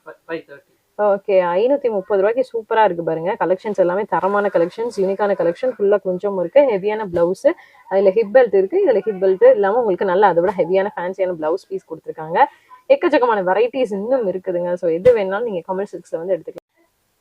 ஓகே ஐநூத்தி முப்பது ரூபாய்க்கு சூப்பரா இருக்கு பாருங்க. கலெக்ஷன்ஸ் எல்லாமே தரமான கலெக்ஷன்ஸ் யூனிக்கான கலெக்ஷன் ஃபுல்லா கொஞ்சம் இருக்கு. ஹெவியான பிளவுஸ் அதுல ஹிப் பெல்ட் இருக்கு. இதுல ஹிப் பெல்ட் இல்லாம உங்களுக்கு நல்ல அதை விட ஹெவியான ஃபேன்சியான பிளவுஸ் பீஸ் கொடுத்துருக்காங்க. எக்கச்சக்கமான வெரைட்டிஸ் இன்னும் இருக்குதுங்க. ஸோ எது வேணாலும் நீங்க கமல் சில்க்ஸ்ல வந்து எடுத்துக்கலாம்.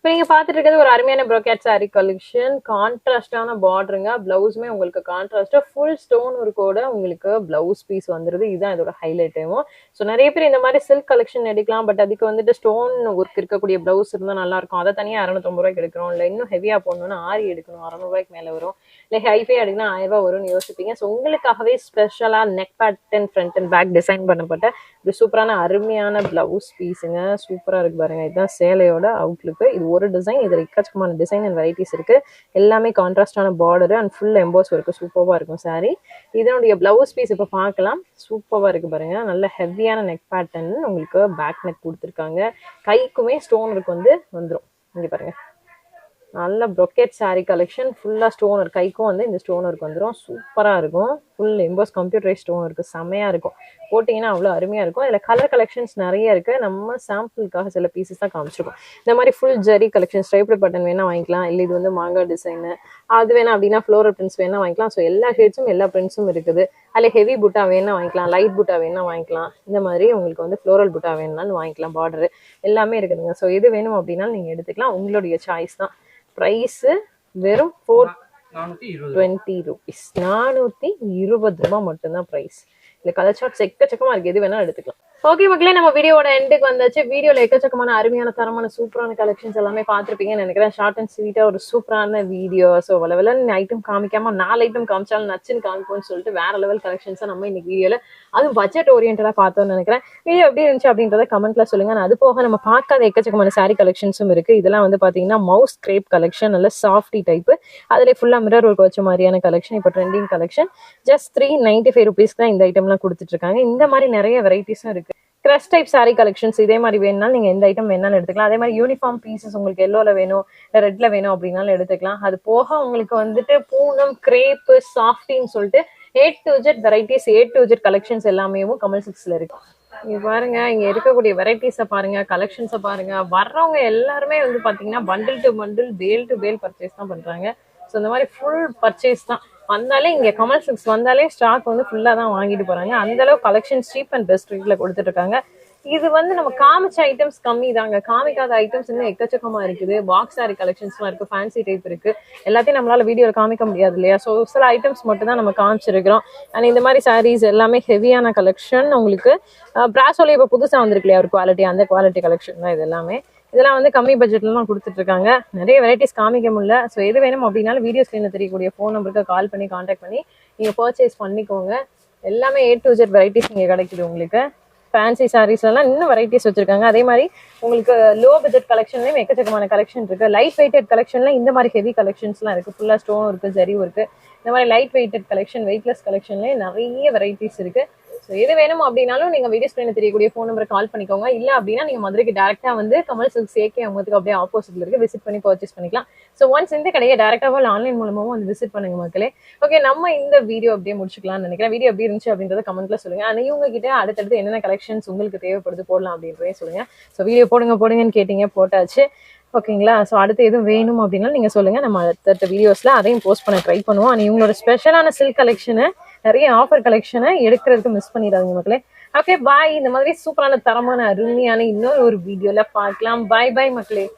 இப்போ நீங்க பார்த்துட்டு இருக்கிறது ஒரு அருமையான ப்ரோகேட் saree கலெக்ஷன் கான்ட்ராஸ்டான பார்டருங்க ப்ளவுஸுமே உங்களுக்கு கான்ட்ராஸ்டா ஃபுல் ஸ்டோன் ஒர்க்கோட உங்களுக்கு பிளவுஸ் பீஸ் வந்துருது. இதுதான் இதோட ஹைலைட்டேவும் ஸோ நிறைய பேர் இந்த மாதிரி சில்க் கலெக்ஷன் எடுக்கலாம். பட் அதுக்கு வந்துட்டு ஸ்டோன் ஒர்க் இருக்கக்கூடிய பிளவுஸ் இருந்தால் நல்லா இருக்கும். அதை தனியாக அறநூத்தம்பது ரூபாய்க்கு எடுக்கிறோம். இல்லை இன்னும் ஹெவியாக போடணும்னா ஆரி எடுக்கணும். அறநூறுபாய்க்கு மேலே வரும். இல்லை ஹைஃபை அடிக்கணும் ஆயிரம் ரூபாய் வரும்னு யோசிப்பீங்க. ஸோ உங்களுக்காகவே ஸ்பெஷலாக neck pattern front and back design பண்ணப்பட்ட ஒரு சூப்பரான அருமையான பிளவுஸ் பீஸுங்க சூப்பராக இருக்கு பாருங்க. இதுதான் சேலையோட அவுட்லுக்கு இது ஒரு டிசைன் இது எக்கச்சக்கமான டிசைன் அண்ட் வெரைட்டிஸ் இருக்கு. எல்லாமே கான்ட்ராஸ்டான பார்டர் அண்ட் ஃபுல் எம்போஸ் இருக்கு சூப்பராக இருக்கும் சாரி இதனுடைய பிளவுஸ் பீஸ் இப்போ பார்க்கலாம். சூப்பராக இருக்கு பாருங்க. நல்ல ஹெவியான நெக் பேட்டர்ன் உங்களுக்கு பேக் நெக் கொடுத்துருக்காங்க. கைக்குமே ஸ்டோன் இருக்கு வந்து வந்துடும் இங்கே பாருங்க. நல்ல ப்ரொக்கெட் saree கலெக்ஷன் ஃபுல்லாக ஸ்டோன் இருக்கு. கைக்கும் வந்து இந்த ஸ்டோன் ஒர்க் வந்துடும் சூப்பராக இருக்கும். ஃபுல் எம்போஸ் கம்ப்யூட்டரைஸ் ஸ்டோன் இருக்குது செமையாக இருக்கும். போட்டிங்கன்னா அவ்வளோ அருமையாக இருக்கும். இதில் கலர் கலெக்ஷன்ஸ் நிறைய இருக்குது நம்ம சாம்பிளுக்காக சில பீசஸ் தான் காமிச்சிருக்கோம். இந்த மாதிரி ஃபுல் ஜெரி கலெக்ஷன் ஸ்ட்ரைப்டு பட்டன் வேணால் வாங்கிக்கலாம். இல்லை இது வந்து மாங்காய் டிசைனு அது வேணாம் அப்படின்னா ஃப்ளோரல் பிரிண்ட்ஸ் வேணால் வாங்கிக்கலாம். ஸோ எல்லா ஷேட்ஸும் எல்லா பிரிண்ட்ஸும் இருக்குது. அதில் ஹெவி புட்டா வேணால் வாங்கிக்கலாம். லைட் புட்டா வேணால் வாங்கிக்கலாம். இந்த மாதிரி உங்களுக்கு வந்து ஃப்ளோரல் புட்டா வேணாலும் வாங்கிக்கலாம். பார்டர் எல்லாமே இருக்குதுங்க. ஸோ எது வேணும் அப்படின்னாலும் நீங்கள் எடுத்துக்கலாம். உங்களுடைய சாய்ஸ் தான். ப்ரைஸு வெறும் ஃபோர் டுவெண்ட்டி ருபீஸ் நானூற்றி இருபது ரூபாய் மட்டும்தான் ப்ரைஸ் இல்லை கலர் ஷார்ட்ஸ் எக்கச்சக்கமாக இருக்குது எது வேணாலும் எடுத்துக்கலாம். ஓகே மக்களே நம்ம வீடியோட எண்டுக்கு வந்தாச்சு. வீடியோல எக்கச்சக்கமான அருமையான தரமான சூப்பரான கலெக்ஷன்ஸ் எல்லாமே பார்த்துருப்பீங்கன்னு நினைக்கிறேன். ஷார்ட் அண்ட் ஸ்வீட்டா ஒரு சூப்பரான வீடியோ ஸோ லெவலில் ஐட்டம் காமிக்காம நாலு ஐட்டம் காமிச்சாலும் நச்சுன்னு காமிப்போம்னு சொல்லிட்டு வேற லெவல் கலெக்ஷன்ஸை நம்ம இன்னைக்கு வீடியோல அதுவும் பட்ஜெட் ஓரியன்டா பார்த்தோம்னு நினைக்கிறேன். வீடியோ எப்படி இருந்துச்சு அப்படின்றத கமெண்ட்ல சொல்லுங்க. நான் அது போக நம்ம பார்க்காத எக்கச்சக்கமான சாரி கலெக்ஷன்ஸும் இருக்கு. இதெல்லாம் வந்து பாத்தீங்கன்னா மவுஸ் கிரேப் கலெக்ஷன் நல்ல சாஃப்டி டைப் அதுல ஃபுல்லா மிரர் ஒர்க் வச்ச மாதிரியான கலெக்ஷன் இப்போ trending collection just three ninety five ருபீஸ்க்கு தான் இந்த ஐட்டம்லாம் கொடுத்துட்டு இருக்காங்க. இந்த மாதிரி நிறைய வெரைட்டிஸும் இருக்கு. க்ரஷ் டைப் சாரீ கலெக்ஷன்ஸ் இதே மாதிரி வேணும்னா நீங்க எந்த ஐட்டம் வேணாலும் எடுத்துக்கலாம். அதே மாதிரி யூனிஃபார்ம் பீசஸ் உங்களுக்கு எல்லோல வேணும் ரெட்ல வேணும் அப்படின்னாலும் எடுத்துக்கலாம். அது போக உங்களுக்கு வந்துட்டு பூனம் கிரேப்பு சாஃப்டின்னு சொல்லிட்டு A to Z varieties A to Z collections எல்லாமே கமல் சிக்ஸ்ல இருக்கு. நீங்க பாருங்க இங்க இருக்கக்கூடிய வெரைட்டிஸை பாருங்க கலெக்ஷன்ஸை பாருங்க. வர்றவங்க எல்லாருமே வந்து பாத்தீங்கன்னா bundle to bundle bale to bale purchase தான் பண்றாங்க. ஸோ இந்த மாதிரி ஃபுல் பர்ச்சேஸ் தான். வந்தாலே இங்க கமல் சில்க்ஸ் வந்தாலே ஸ்டாக் வந்து ஃபுல்லா தான் வாங்கிட்டு போறாங்க. அந்த அளவு கலெக்ஷன் சீப் அண்ட் பெஸ்ட் ரேட்ல கொடுத்துட்டு இருக்காங்க. இது வந்து நம்ம காமிச்ச ஐட்டம்ஸ் கம்மி தாங்க. காமிக்காத ஐட்டம்ஸ் இன்னும் எக்கச்சக்கமா இருக்குது. பாக்ஸ் சாரி கலெக்ஷன்ஸ்லாம் இருக்கு ஃபேன்சி டைப் இருக்கு. எல்லாத்தையும் நம்மளால வீடியோல காமிக்க முடியாது இல்லையா? ஸோ சில ஐட்டம்ஸ் மட்டும் தான் நம்ம காமிச்சிருக்கிறோம். அண்ட் இந்த மாதிரி சாரீஸ் எல்லாமே ஹெவியான கலெக்ஷன் உங்களுக்கு பிராசோல இப்போ புதுசா வந்திருக்கு இல்லையா? ஒரு குவாலிட்டி அந்த குவாலிட்டி கலெக்ஷன் தான் இது எல்லாமே. இதெல்லாம் வந்து கம்மி பட்ஜெட்லாம் கொடுத்துட்டு இருக்காங்க நிறைய வெரைட்டிஸ் காமிக்க முடியல. ஸோ எது வேணும் அப்படின்னாலும் வீடியோ ஸ்க்ரீனில் தெரியக்கூடிய ஃபோன் நம்பருக்கு கால் பண்ணி காண்டாக்ட் பண்ணி நீங்கள் பர்ச்சேஸ் பண்ணிக்கோங்க. எல்லாமே ஏ டு ஜெட் வெரைட்டிஸ் இங்கே கிடைக்குது உங்களுக்கு. ஃபேன்சி சாரீஸ்லாம் இன்னும் வெரைட்டிஸ் வச்சுருக்காங்க. அதே மாதிரி உங்களுக்கு லோ பட்ஜெட் கலெக்ஷன்லேயும் எக்கச்சக்கமான கலெக்ஷன் இருக்குது லைட் வெயிட்டட் கலெக்ஷன்ல இந்த மாதிரி ஹெவி கலெக்ஷன்ஸ்லாம் இருக்குது ஃபுல்லாக ஸ்டோன் இருக்குது ஜரிவும் இருக்குது இந்த மாதிரி லைட் வெயிட்டட் கலெக்ஷன் வெயிட்லெஸ் கலெக்ஷன்லேயும் நிறைய வெரைட்டிஸ் இருக்குது ஸோ எது வேணும் அப்படின்னாலும் நீங்கள் வீடியோ ஸ்க்ரீனில் தெரியக்கூடிய ஃபோன் நம்பரை கால் பண்ணிக்கோங்க. இல்லை அப்படின்னா நீங்கள் மதுரைக்கு டேரெக்டாக வந்து கமல் சில்க் சேகே அவங்களுக்கு அப்படியே ஆப்போசிட்ல இருக்கு. விசிட் பண்ணி பர்ச்சேஸ் பண்ணிக்கலாம். ஸோ ஒன்ஸ் இந்த கடையை டேரெக்டாக இல்லை ஆன்லைன் மூலமாகவும் வந்து விசிட் பண்ணுங்க மக்களே. ஓகே நம்ம இந்த வீடியோ அப்படியே முடிச்சுக்கலாம்னு நினைக்கிறேன். வீடியோ எப்படி இருந்துச்சு அப்படின்றத கமெண்ட்ல சொல்லுங்க. ஆனால் இவங்க கிட்ட அடுத்தடுத்து என்னென்ன கலெக்ஷன்ஸ் உங்களுக்கு தேவைப்படுது போடலாம் அப்படின்றதே சொல்லுங்க. ஸோ வீடியோ போடுங்க போடுங்கன்னு கேட்டீங்க போட்டாச்சு. ஓகேங்களா ஸோ அடுத்து எதுவும் வேணும் அப்படின்னா நீங்கள் சொல்லுங்கள் நம்ம அடுத்தடுத்த வீடியோஸில் அதையும் போஸ்ட் பண்ண ட்ரை பண்ணுவோம். ஆனால் இவங்களோட ஸ்பெஷலான சில்க் கலெக்ஷனை நிறைய ஆஃபர் கலெக்ஷனை எடுக்கிறதுக்கு மிஸ் பண்ணிடாதீங்க மக்களே. ஓகே பாய் இந்த மாதிரி சூப்பரான தரமான அருமையான இன்னொரு ஒரு வீடியோல பார்க்கலாம். பாய் பாய் மக்களே.